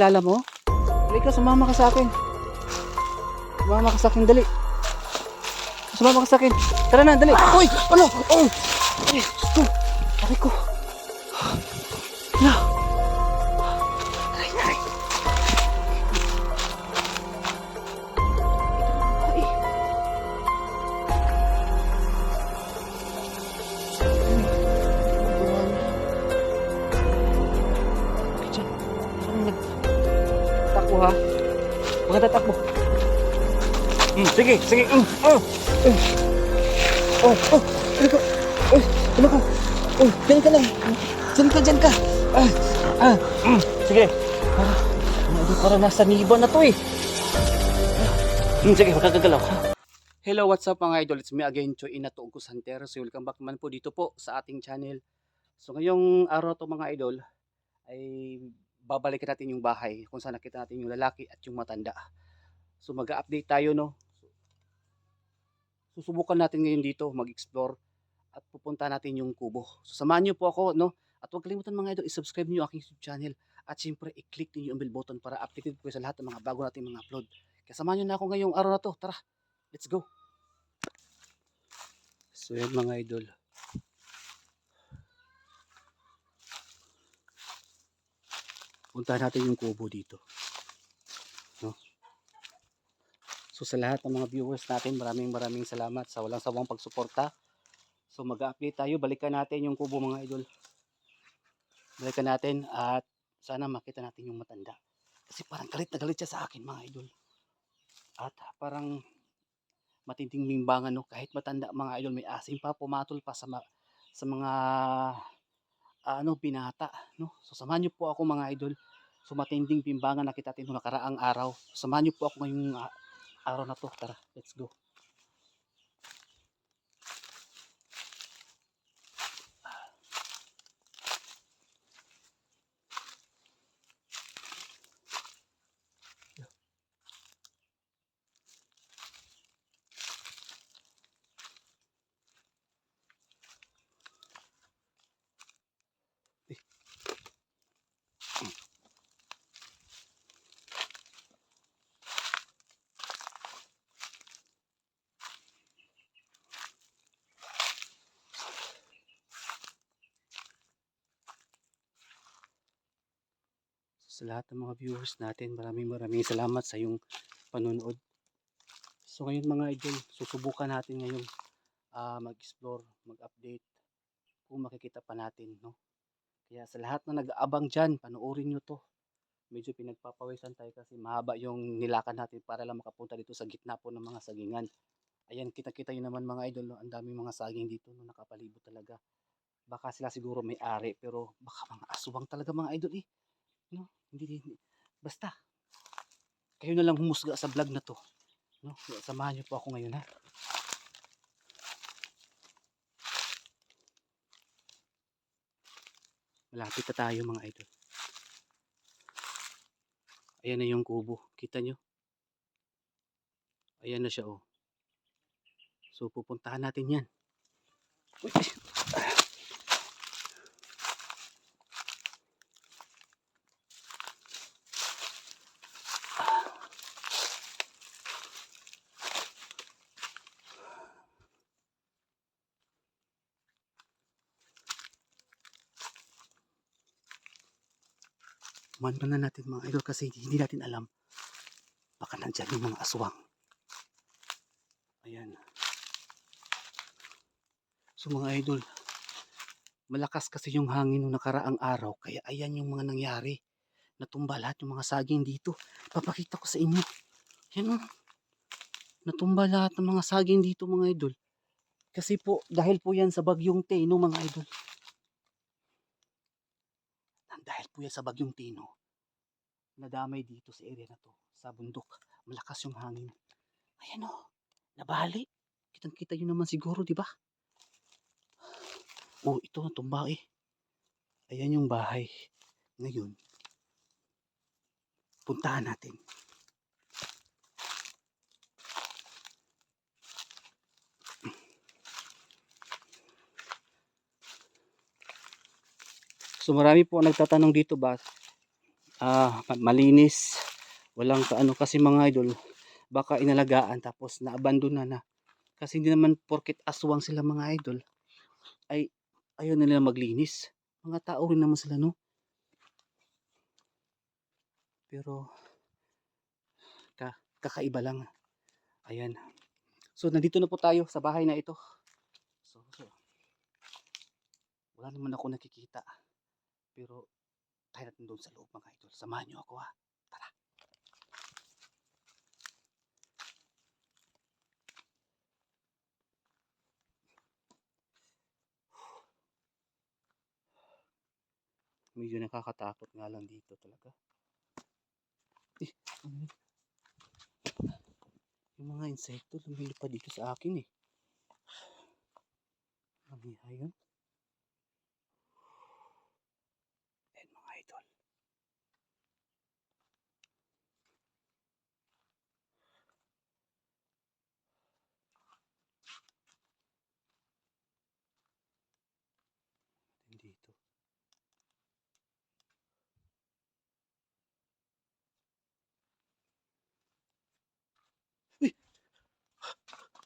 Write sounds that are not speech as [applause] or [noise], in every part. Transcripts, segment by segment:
Lala mo? Dali ka, sumama ka sa akin. Sumama ka sa akin, dali. Sumama ka sa akin. Tara na, dali. Uy! Ano? Oh! Ay, ito. Aray ko. Takbo ha? Huwag ka tatakbo. Hmm, sige, sige. Mm, oh, oh, oh, oh, ano ka? Oh, ano ka? Oh, dyan ka lang. Dyan ka, dyan ka. Ah, ah, mm, sige. Para, ano, para nasa niba na to eh. Hmm, sige, huwag ka? Hello, what's up mga idol? It's me again, Choi Inato Ugos Hunter. So, welcome back naman po dito po sa ating channel. So, ngayong araw to mga idol, ay babalikan natin yung bahay kung saan nakita natin yung lalaki at yung matanda. So mag-update tayo no. Susubukan natin ngayon dito mag-explore at pupunta natin yung kubo. So samahan niyo po ako no. At huwag kalimutan mga idol, i-subscribe niyo aking YouTube channel at syempre i-click niyo yung bell button para updated po sa lahat ng mga bago nating mga upload. Kaya samahan niyo na ako ngayong araw na to. Tara, let's go. So yan mga idol. Puntahan natin yung kubo dito. No? So sa lahat ng mga viewers natin, maraming maraming salamat sa walang sawang pagsuporta. So mag-update tayo, balikan natin yung kubo mga idol. Balikan natin at sana makita natin yung matanda. Kasi parang galit na galit siya sa akin mga idol. At parang matinding mimbangan no kahit matanda mga idol may asim pa pumatol pa sa sa mga ano binata no? So samahan niyo po ako mga idol so matinding bimbangan na kita nung nakaraang araw. Samahan niyo po ako ngayong ah, araw na to. Tara let's go sa lahat ng mga viewers natin. Maraming maraming salamat sa yung panonood. So ngayon mga idol susubukan natin ngayon ah, mag-explore mag-update kung makikita pa natin no? Kaya sa lahat na nag-aabang dyan panoorin nyo to. Medyo pinagpapawisan tayo kasi mahaba yung nilakan natin para lang makapunta dito sa gitna po ng mga sagingan. Ayan kita-kita yun naman mga idol no? ang daming mga saging dito no? Nakapalibot talaga. Baka sila siguro may ari pero baka mga aswang talaga mga idol eh no hindi, hindi. Basta, kayo na lang humusga sa vlog na to. No? Samahan niyo po ako ngayon ha. Malapit na tayo mga idol. Ayan na yung kubo. Kita nyo? Ayan na siya oh. So pupuntahan natin yan. Uy, Kumanto na natin mga idol kasi hindi natin alam. Baka nandyan yung mga aswang. Ayan. So mga idol, malakas kasi yung hangin nung nakaraang araw. Kaya ayan yung mga nangyari. Natumba lahat yung mga saging dito. Papakita ko sa inyo. Yan o. Natumba lahat ng mga saging dito mga idol. Kasi po, dahil po yan sa bagyong Teno mga idol. Dahil po yan sa bagyong Tino, nadamay dito sa area na to, sa bundok. Malakas yung hangin. Ayan o, nabali. Kitang-kita yun naman siguro, di ba? Oh, ito natumba eh. Ayan yung bahay. Ngayon, puntahan natin. So marami po nagtatanong dito ba ma- malinis. Walang kaano kasi mga idol, baka inalagaan tapos naabandon na na. Kasi hindi naman porket aswang sila mga idol, ay ayaw nila maglinis. Mga tao rin naman sila, no? Pero, ka, kakaiba lang. Ayan. So, nandito na po tayo sa bahay na ito. So, so wala naman ako nakikita. Pero, kaya natin doon sa loob mga idol. Samahan nyo ako ha. Tara. [sighs] Medyo nakakatakot nga lang dito talaga. Eh, ano yun? Yung mga insekto lumilipad dito sa akin eh. [sighs] Mamiha yun. Idol. Dito. Uy!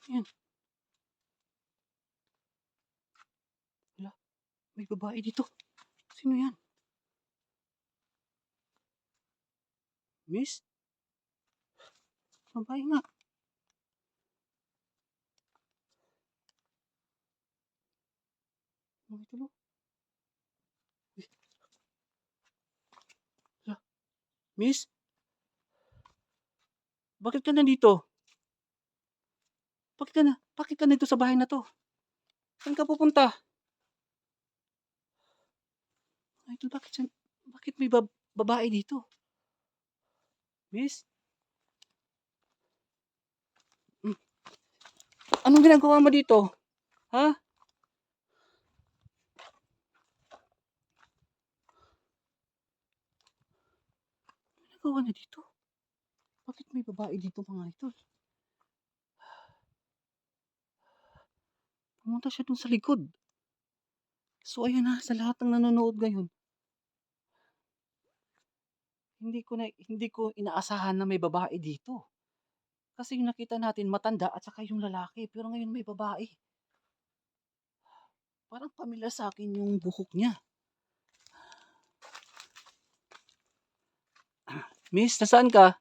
Ayan. Wala. May babae dito. Sino yan? Miss? Babae nga. Mga. Uy. Wala. Miss? Bakit ka nandito? Bakit ka na? Bakit ka nandito sa bahay na to? Saan ka pupunta? Idol, bakit bakit may bab- babae dito? Miss? Anong ginagawa mo dito? Ha? Ginagawa niya dito? Bakit may babae dito mga idol? Pumunta siya dun sa likod. So ayan na, sa lahat ng nanonood ngayon. Hindi ko na hindi ko inaasahan na may babae dito. Kasi yung nakita natin matanda at saka yung lalaki, pero ngayon may babae. Parang pamilya sa akin yung buhok niya. Miss, nasaan ka?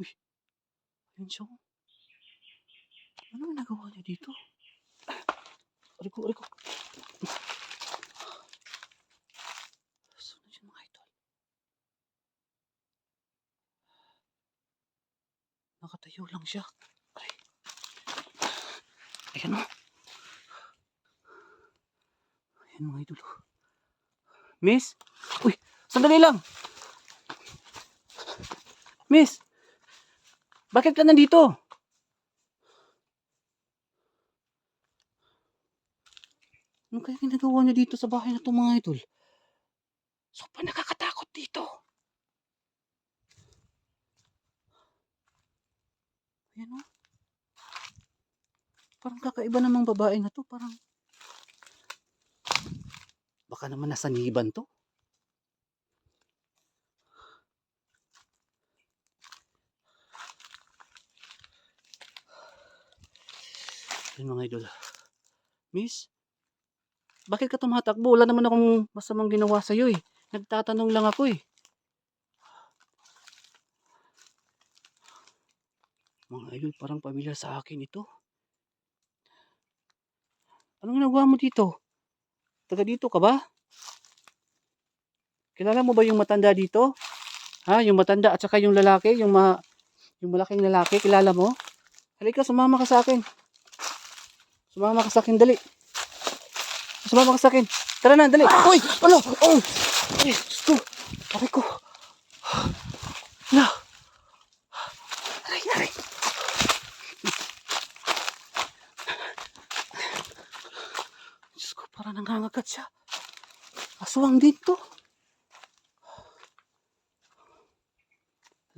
Uy, ayun siya. Ano nagawa niya dito? Aray ko, na siya mga idol? Nakatayo lang siya. Aray. Ayan o. Ayan mga idol. oh. Miss? Uy, sandali lang. Miss? Bakit ka nandito? Ano kaya ginagawa niya dito sa bahay na to mga idol? Sobrang nakakatakot dito. Ayan o. Parang kakaiba namang babae na to. Parang... Baka naman nasaniban to. Ayan mga idol. Miss? Bakit ka tumatakbo? Wala naman akong masamang ginawa sa'yo eh. Nagtatanong lang ako eh. Mga idol, parang pamilya sa akin ito. Anong ginagawa mo dito? Taga dito ka ba? Kilala mo ba yung matanda dito? Ha? Yung matanda at saka yung lalaki? Yung, ma yung malaking lalaki? Kilala mo? Halika, sumama ka sa akin. Sumama ka sa akin, dali. Sumama ka sa akin. Tara na, dali. Uy! Ano? Oh! Ay, Diyos ko. Aray ko. Ala. Aray, aray. Diyos ko, parang nangangagat siya. Aswang din to.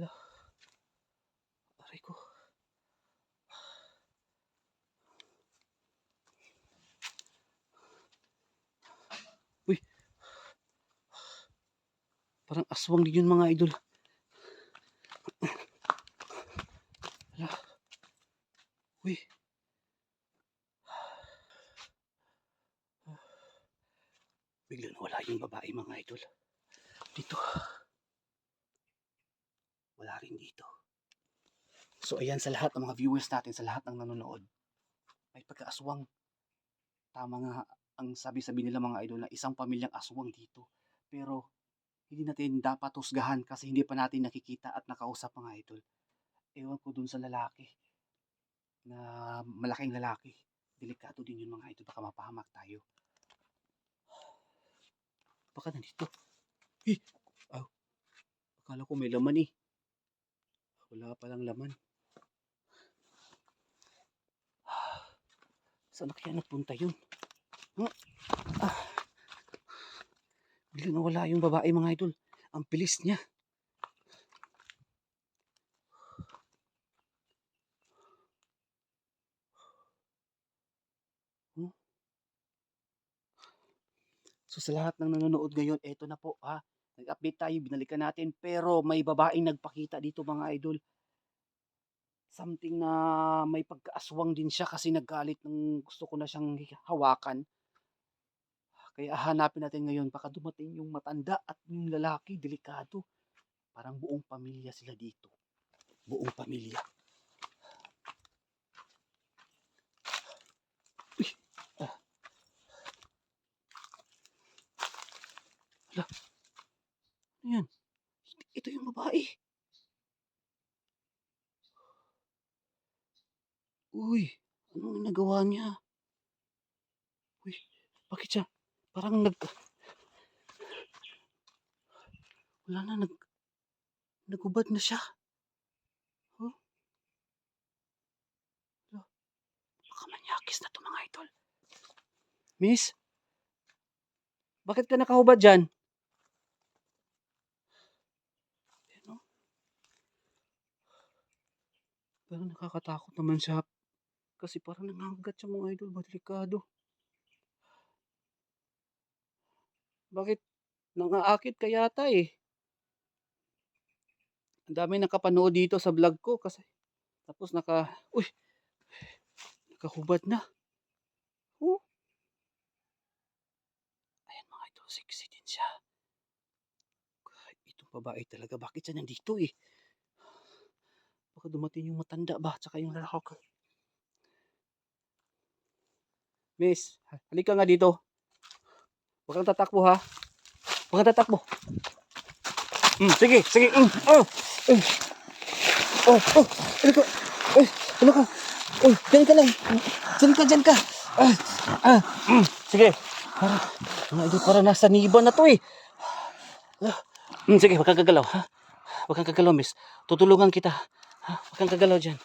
Ala. Aray ko. Parang aswang din yun mga idol. Hala. Uy. Bigla nawala yung babae mga idol. Dito. Wala rin dito. So ayan sa lahat ng mga viewers natin, sa lahat ng nanonood. May pagkaaswang. Tama nga ang sabi-sabi nila mga idol na isang pamilyang aswang dito. Pero hindi natin dapat husgahan kasi hindi pa natin nakikita at nakausap mga idol. Ewan ko dun sa lalaki na malaking lalaki. Delikado din yun mga idol. Baka mapahamak tayo. Baka nandito. Eh, aw. Akala ko may laman eh. Wala palang laman. Saan na kaya nagpunta yun? Huh? Ah. Bigla nawala yung babae mga idol. Ang bilis niya. Hmm? So sa lahat ng nanonood ngayon, eto na po ha. Nag-update tayo, binalikan natin. Pero may babaeng nagpakita dito mga idol. Something na may pagkaaswang din siya kasi naggalit ng gusto ko na siyang hawakan. Kaya hanapin natin ngayon, baka dumating yung matanda at yung lalaki, delikado. Parang buong pamilya sila dito. Buong pamilya. Uy! Ah. Hala. Ano yan? Ito yung babae. Uy! Anong nagawa niya? Uy! Bakit siya? Parang nag... Wala na, nag... Nagubad na siya. Huh? Baka manyakis na to mga idol. Miss? Bakit ka nakahubad dyan? Oh. Pero nakakatakot naman siya. Kasi parang nangangagat siya mga idol. Delikado. Bakit? Nangaakit ka yata eh. Ang dami nakapanood dito sa vlog ko kasi tapos naka uy nakahubad na. Oh. Ayan mga idol, sexy din siya. Itong babae talaga, bakit siya nandito eh? Baka dumating yung matanda ba, tsaka yung lalaki. Miss, halika nga dito. Huwag kang tatakbo ha. Huwag kang tatakbo. Mm, sige, sige. Mm, oh, mm. oh, oh, ano ka? Ay, ano ka? Oh, dyan ka lang. Dyan ka, dyan ka. Ah, ah, mm, sige. Para, mga idol, para nasa niba na to eh. Ah, mm, sige, huwag kang kagalaw ha. Huwag kang kagalaw, miss. Tutulungan kita. Ha? Huwag kang kagalaw dyan.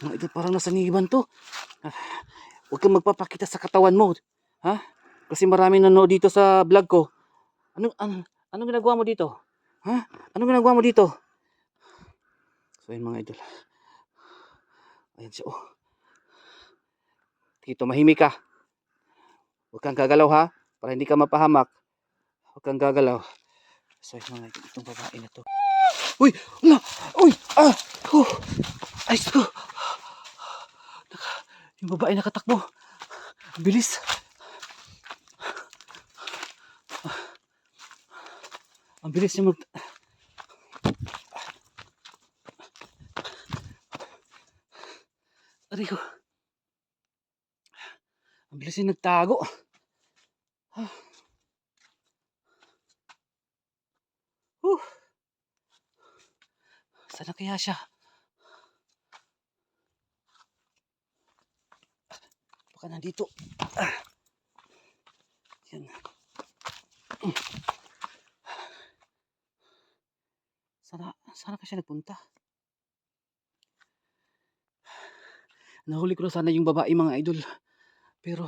Mga idol, parang nasa niban to. Ah, Huwag kang magpapakita sa katawan mo. Ha? Kasi maraming nanood dito sa vlog ko. Ano, ano, anong ginagawa mo dito? Ha? Anong ginagawa mo dito? So, yun mga idol. Ayan siya, oh. Dito, mahimik ka. Huwag kang gagalaw, ha? Para hindi ka mapahamak. Huwag kang gagalaw. So, yun mga idol, itong babae na to. Uy! Ala! Uy! Ah! Huh! Ay, ko! Yung babae nakatakbo. Bilis. Ang bilis niya mag... Aray ko. Ang bilis niya nagtago. Ah. Huh. Saan na kaya siya? Baka nandito. Ah. Yan. Mm. Sana, sana ka siya nagpunta? Nahuli ko na sana yung babae mga idol. Pero,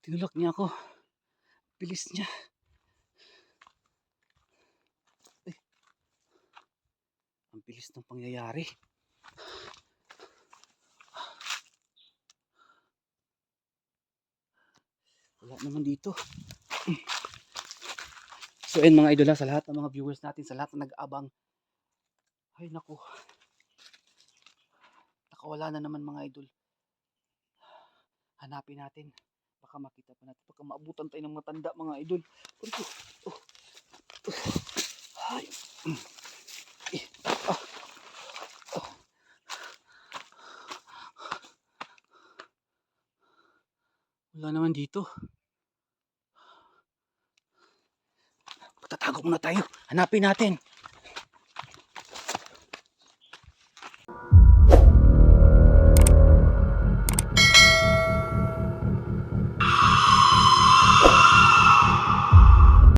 tinulak niya ako. Bilis niya. Ay. Ang bilis ng pangyayari. Wala naman dito. So ayun mga idol ha, sa lahat ng mga viewers natin, sa lahat na nag-abang. Ay naku. Nakawala na naman mga idol. Hanapin natin. Baka makita pa natin. Baka maabutan tayo ng matanda mga idol. Ito. Oh. Oh. Ay. Eh. Oh. Wala naman dito. Muna tayo. Hanapin natin.